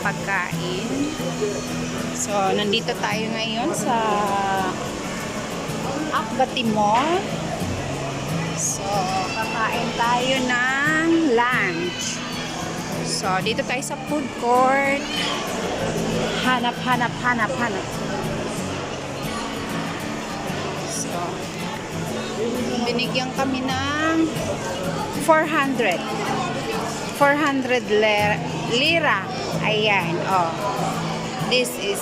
pagkain. So, nandito tayo ngayon sa Akbati Mall. So, kakain tayo ng lunch. So, dito tayo sa food court. Hanap, hanap, hanap, hanap. So, binigyan kami ng 400. 400 lira. Lira. Ayan, oh. This is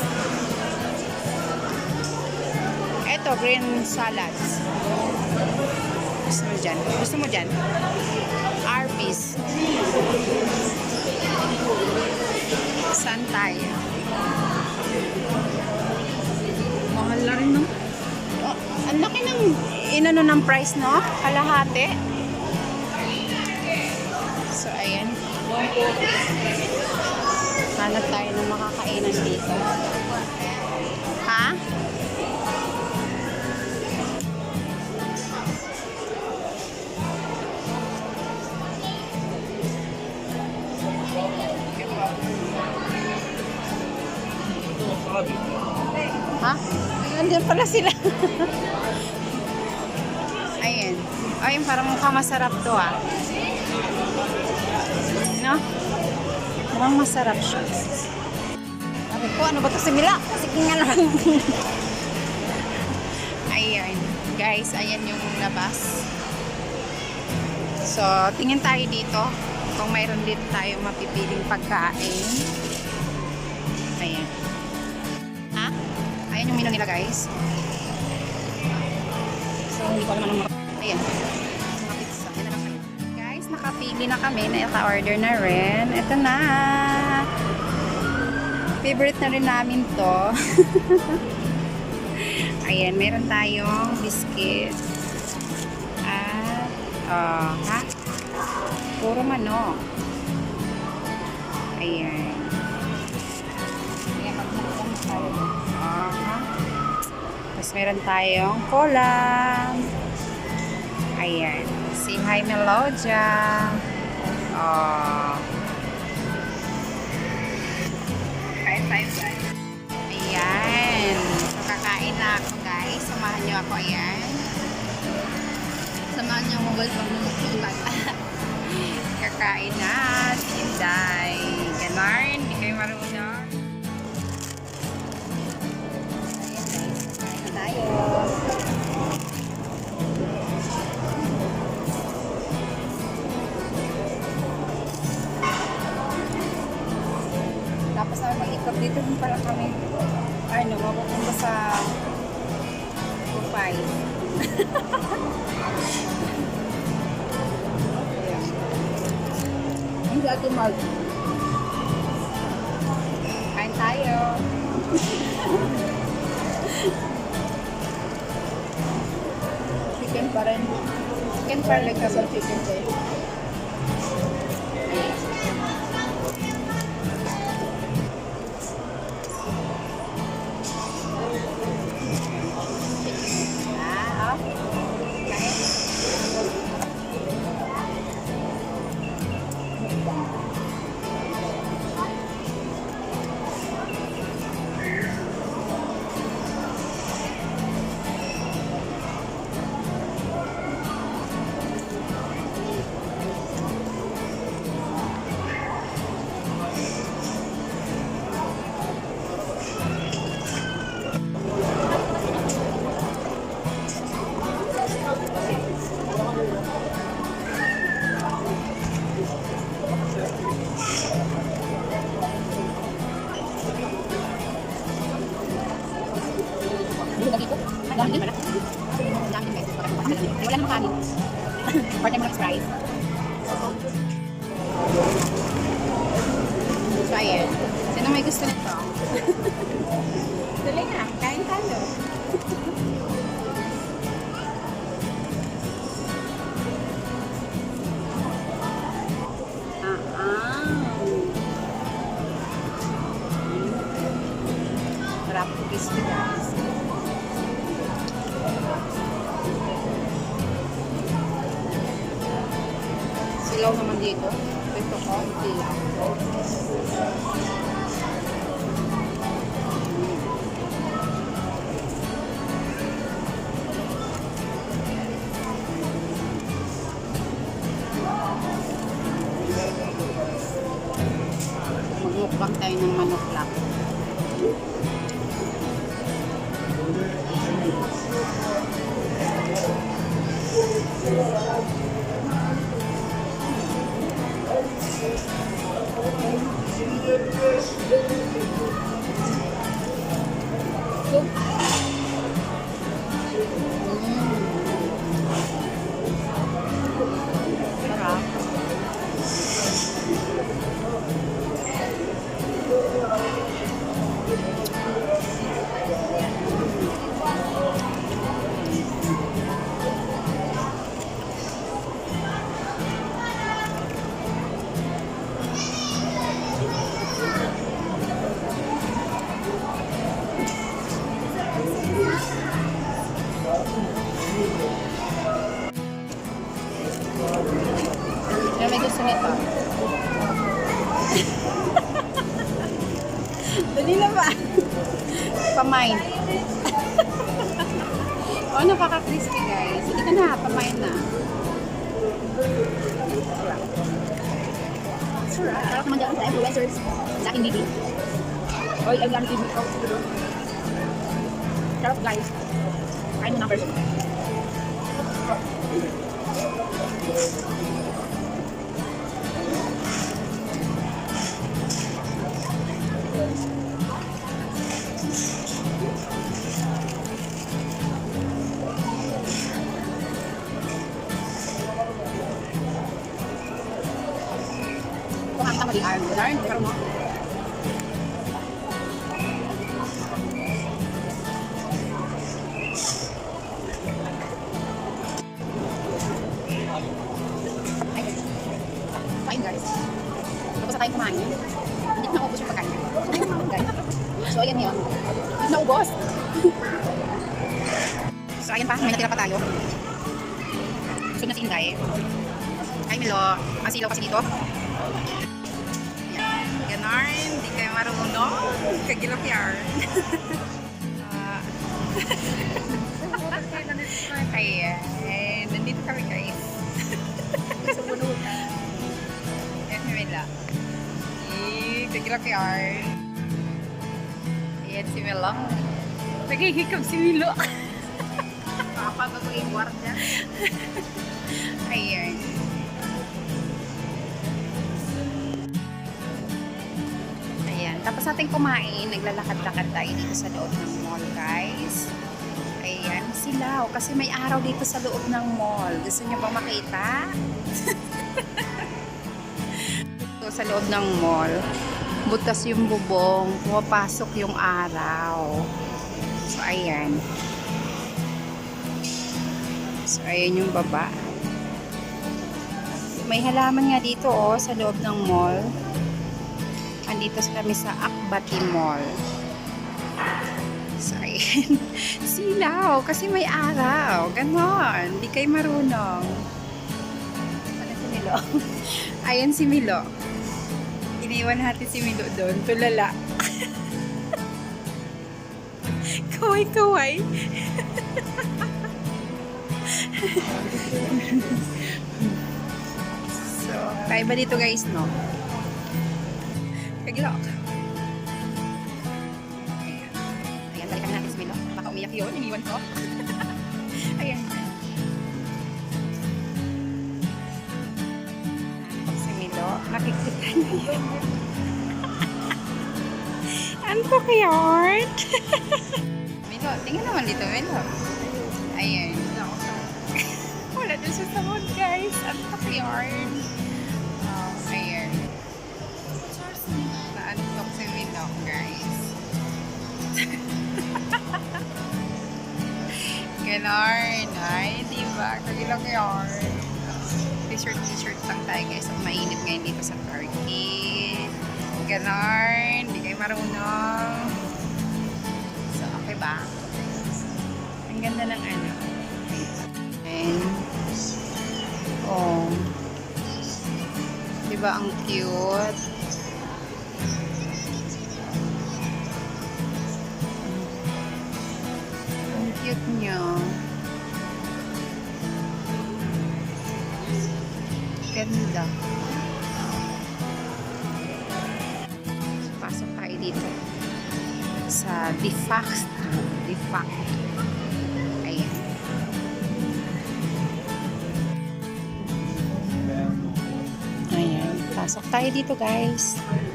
Ito, green salads. Gusto mo dyan? Gusto mo dyan? Arby's. Saan tayo? Mahal na rin, no? Oh, ang laki ng inano ng price, no? Kalahati. So, ayan. Hanap tayo ng makakainan dito. Ha? Ha? Nandiyan pala sila. Ayan. Ayun, parang mukhang masarap to ah. No? Mukhang masarap siya. Sabi ko, ano ba to si Mila? Sige nga lang. ayan. Guys, ayan yung labas. So, tingin tayo dito kung mayroon dito tayong mapipiling pagkain. Ayan. Ha? Ayan yung menu nila guys. So, hindi ko alam anong Ayan. Nakapili na kami. Naka-order na rin. Ito na. Favorite na rin namin to. Ayan, meron tayong biscuit. At, oh, ha? Puro manok. Ayan. Ayan, magmukha tayo. Aha. Tapos meron tayong cola. Ayan. Si Hi Melodia. Oh. Kain tayo guys. Ayan. So, kakain na ako guys. Samahan niyo ako. Ayan. Samahan niyo ako guys. Kakain na. Si Inday. Ganon. Hindi kayo marunong. Ayan guys. Kakain tayo. Din pala kami. Ano, mapupunta sa Kupay. Hindi ate mag. Kain tayo. chicken pa rin. Chicken pa rin chicken pa rin. Sprite. So, ayan. Sino may gusto nito? Tuloy na. Kain tayo. Ah, ah. Sarap crispy guys. sila. Mukbang tayo ng manok lang. Oy, ang gamit bibi ko. Sarap guys. Kain mo numbers. Kung Yan. Ganarn. Di kayo marunong. Kagilap yar. Ah. Ayan. Nandito kami guys. Sa punutan. Ayan, Milo. Eh, kagilap yar. Ayan si Milo. Nagihikap si Milo. Kapag-gawin guardia. Ayan. Ayan. Tapos natin kumain, naglalakad-lakad tayo dito sa loob ng mall, guys. Ayan, sila. O, kasi may araw dito sa loob ng mall. Gusto niyo ba makita? Dito sa loob ng mall, butas yung bubong, pumapasok yung araw. So, ayan. So, ayan yung baba. May halaman nga dito oh, sa loob ng mall. Andito kami sa Akbati Mall. So, ayan. Silaw, kasi may araw. Ganon. Hindi kayo marunong. Ano si Milo? Ayan si Milo. Iniwan natin si Milo doon. Tulala. Kaway-kaway. So, kaya dito guys, no? Kagilok. Ayan. Ayan, balikan natin si Milo. Baka umiyak yun, iniwan ko. Ayan. Si Milo. Nakikita niyo yun. Antok yun. Milo, tingnan naman dito, Milo. Ayan. Wala doon sa sahod, guys. Antok yun. Oh, Naantok si Milo, guys. Ganon. Ay, di ba? Kagilak yarn. T-shirt, t-shirt lang tayo guys. At mainit ngayon dito sa Turkey. Ganon. Di kayo marunong. So, okay ba? Ang ganda ng ano. And, oh. Di ba ang cute? Cute niya. Ganda. Pasok sa Defact. Defact. Ayan. Ayan. Pasok tayo dito guys. Pasok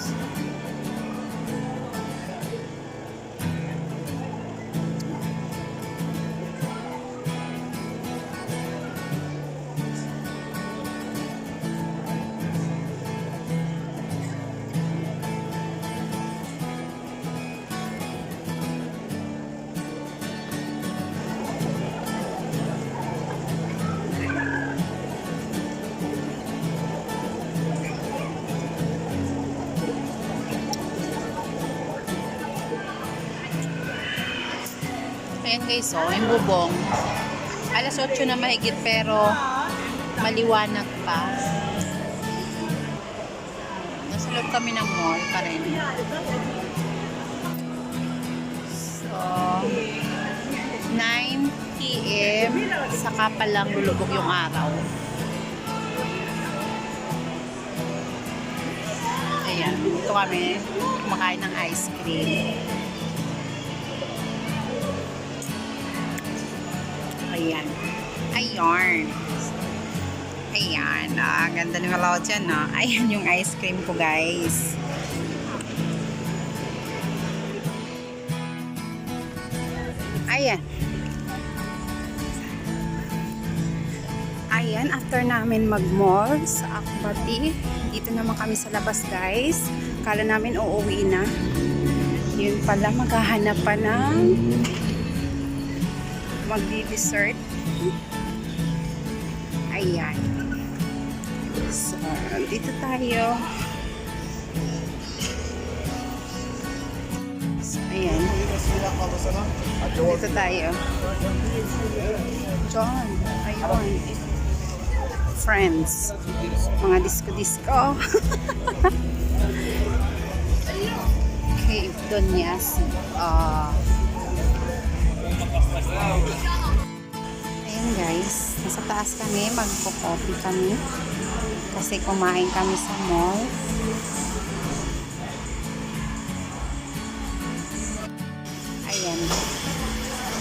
Thank you. Ayan guys, oh, yung bubong. Alas 8 na mahigit pero maliwanag pa. Nasa loob kami ng mall pa rin. So, 9 p.m. Saka pa lang lulubog yung araw. Ayan, dito kami kumakain ng ice cream. Ayan. Ayan. Ayan. Ah, ganda ni Malaw dyan, no? Ayan yung ice cream ko, guys. Ayan. Ayan, after namin mag-mall sa Akbati, dito naman kami sa labas, guys. Kala namin uuwi na. Yun pala, maghahanap pa ng magdi-dessert. Ayan. So, dito tayo. So, ayan. Dito tayo. John. Ayun. Friends. Mga disco-disco. Cave Donyas. Ah... Ayan guys, nasa taas kami, magpo-coffee kami. Kasi kumain kami sa mall. Ayan.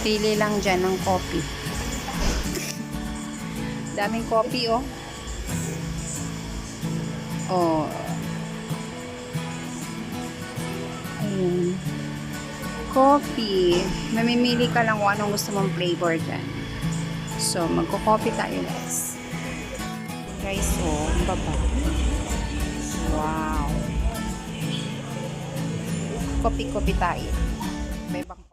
Pili lang dyan ng coffee. Daming coffee oh. Oh. Ayan. Coffee. Mamimili ka lang kung anong gusto mong flavor dyan. So, magko-coffee tayo guys. Guys, oh, ang baba. Wow. Coffee-coffee tayo. May bang